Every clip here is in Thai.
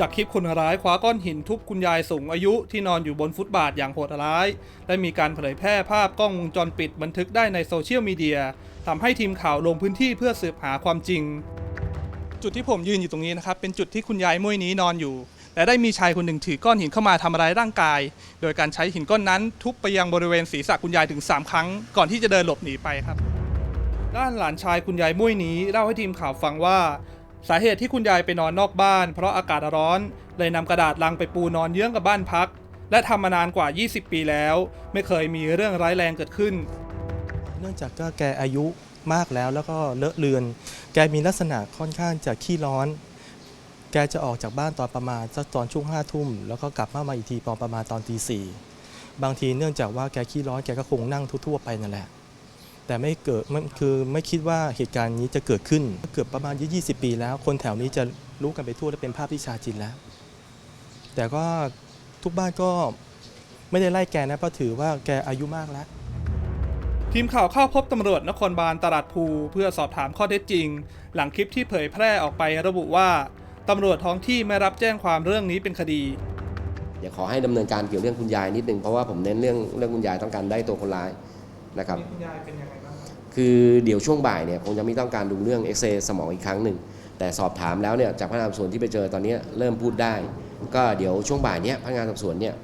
จากคลิปคนร้ายคว้าก้อนหินทุบคุณยายสูงอายุที่นอนอยู่บนฟุตบาทอย่างโหดร้าย และมีการเผยแพร่ภาพกล้องวงจรปิดบันทึกได้ในโซเชียลมีเดียทำให้ทีมข่าวลงพื้นที่เพื่อสืบหาความจริง จุดที่ผมยืนอยู่ตรงนี้นะครับ เป็นจุดที่คุณยายมุ้ยนี้นอนอยู่ และได้มีชายคนหนึ่งถือก้อนหินเข้ามาทำร้ายร่างกาย โดยการใช้หินก้อนนั้นทุบไปยังบริเวณศีรษะคุณยายถึง 3 ครั้ง ก่อนที่จะเดินหลบหนีไปครับ ด้านหลานชายคุณยายมุ้ยนี้เล่าให้ทีมข่าวฟังว่า สาเหตุที่คุณยายไปนอนนอกบ้าน เพราะอากาศร้อน เลยนำกระดาษลังไปปูนอนเยื้องกับบ้านพัก และทำมานานกว่า 20 ปีแล้ว ไม่เคยมีเรื่องร้ายแรงเกิดขึ้น เนื่องจากก็แกอายุมากแล้วแล้วก็เลอะเลือน แกมีลักษณะค่อนข้างจะขี้ร้อน แกจะออกจากบ้านตอนประมาณสักตอนช่วงห้าทุ่ม แล้วก็กลับมามาอีกทีตอนประมาณตอนตีสี่บางทีเนื่องจากว่าแกขี้ร้อนแกก็คงนั่งทั่วๆไปนั่นแหละ แต่ไม่เกิดไม่คือไม่คิดว่าเหตุการณ์นี้จะเกิดขึ้นเกือบประมาณ20ปีแล้ว คนแถวนี้จะรู้กันไปทั่วและเป็นภาพที่ชาจินแล้ว แต่ก็ทุกบ้านก็ไม่ได้ไล่แกนะเพราะถือว่าแกอายุมากแล้ว ทีมข่าวเข้าพบตำรวจนครบาลตลาดภูเพื่อสอบถามข้อเท็จจริง หลังคลิปที่เผยแพร่ออกไประบุว่าตำรวจท้องที่ไม่รับแจ้งความเรื่องนี้เป็นคดีเดี๋ยวขอให้ดำเนินการเกี่ยวเรื่องคุณยายนิดนึงเพราะว่าผมเน้นเรื่องเรื่องคุณยายต้องการได้ตัวคนร้าย นะครับคุณยายเป็นยังไงบ้างคือเดี๋ยวช่วงบ่ายเนี่ยคงจะไม่ต้องการดูเรื่องเอ็กซเรย์สมองอีกครั้งหนึ่งแต่สอบถามแล้วเนี่ยจากพนักงานสอบสวนที่ไปเจอตอนนี้เริ่มพูดได้ ก็เดี๋ยวช่วงบ่ายเนี้ยพนักงานสอบสวนเนี่ย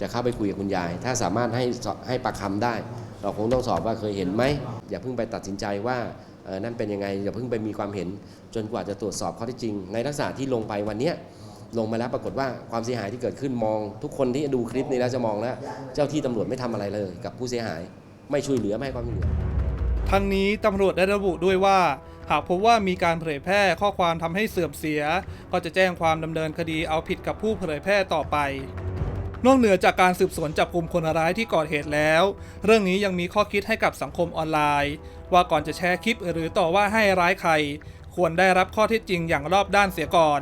จะเข้าไปคุยกับคุณยาย ถ้าสามารถให้สอบให้ปากคำได้ เราคงต้องสอบว่าเคยเห็นไหมอย่าเพิ่งไปตัดสินใจว่าเอ่อนั่นเป็นยังไงอย่าเพิ่งไปมีความเห็น จนกว่าจะตรวจสอบข้อเท็จจริง ในลักษณะที่ลงไปวันเนี้ยลงมาแล้วปรากฏว่าความเสียหายที่เกิดขึ้นมอง ทุกคนที่ดูคลิปนี้แล้วจะมองแล้ว เจ้าที่ตำรวจไม่ทำอะไรเลยกับผู้เสียหาย ไม่ช่วยเหลือไม่ให้ความช่วยเหลือ ทั้งนี้ตำรวจได้ระบุด้วยว่า หากพบว่ามีการเผยแพร่ข้อความทำให้เสื่อมเสีย ก็จะแจ้งความดำเนินคดีเอาผิดกับผู้เผยแพร่ต่อไปนอกเหนือจากการสืบสวนจับกลุ่มคนร้ายที่ก่อเหตุแล้ว เรื่องนี้ยังมีข้อคิดให้กับสังคมออนไลน์ ว่าก่อนจะแชร์คลิปหรือต่อว่าให้ร้ายใคร ควรได้รับข้อเท็จจริงอย่างรอบด้านเสียก่อน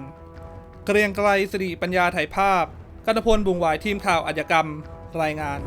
เกรียงไกรสิริปัญญาถ่ายภาพกันพลบุงวายทีมข่าวอาชญากรรม รายงาน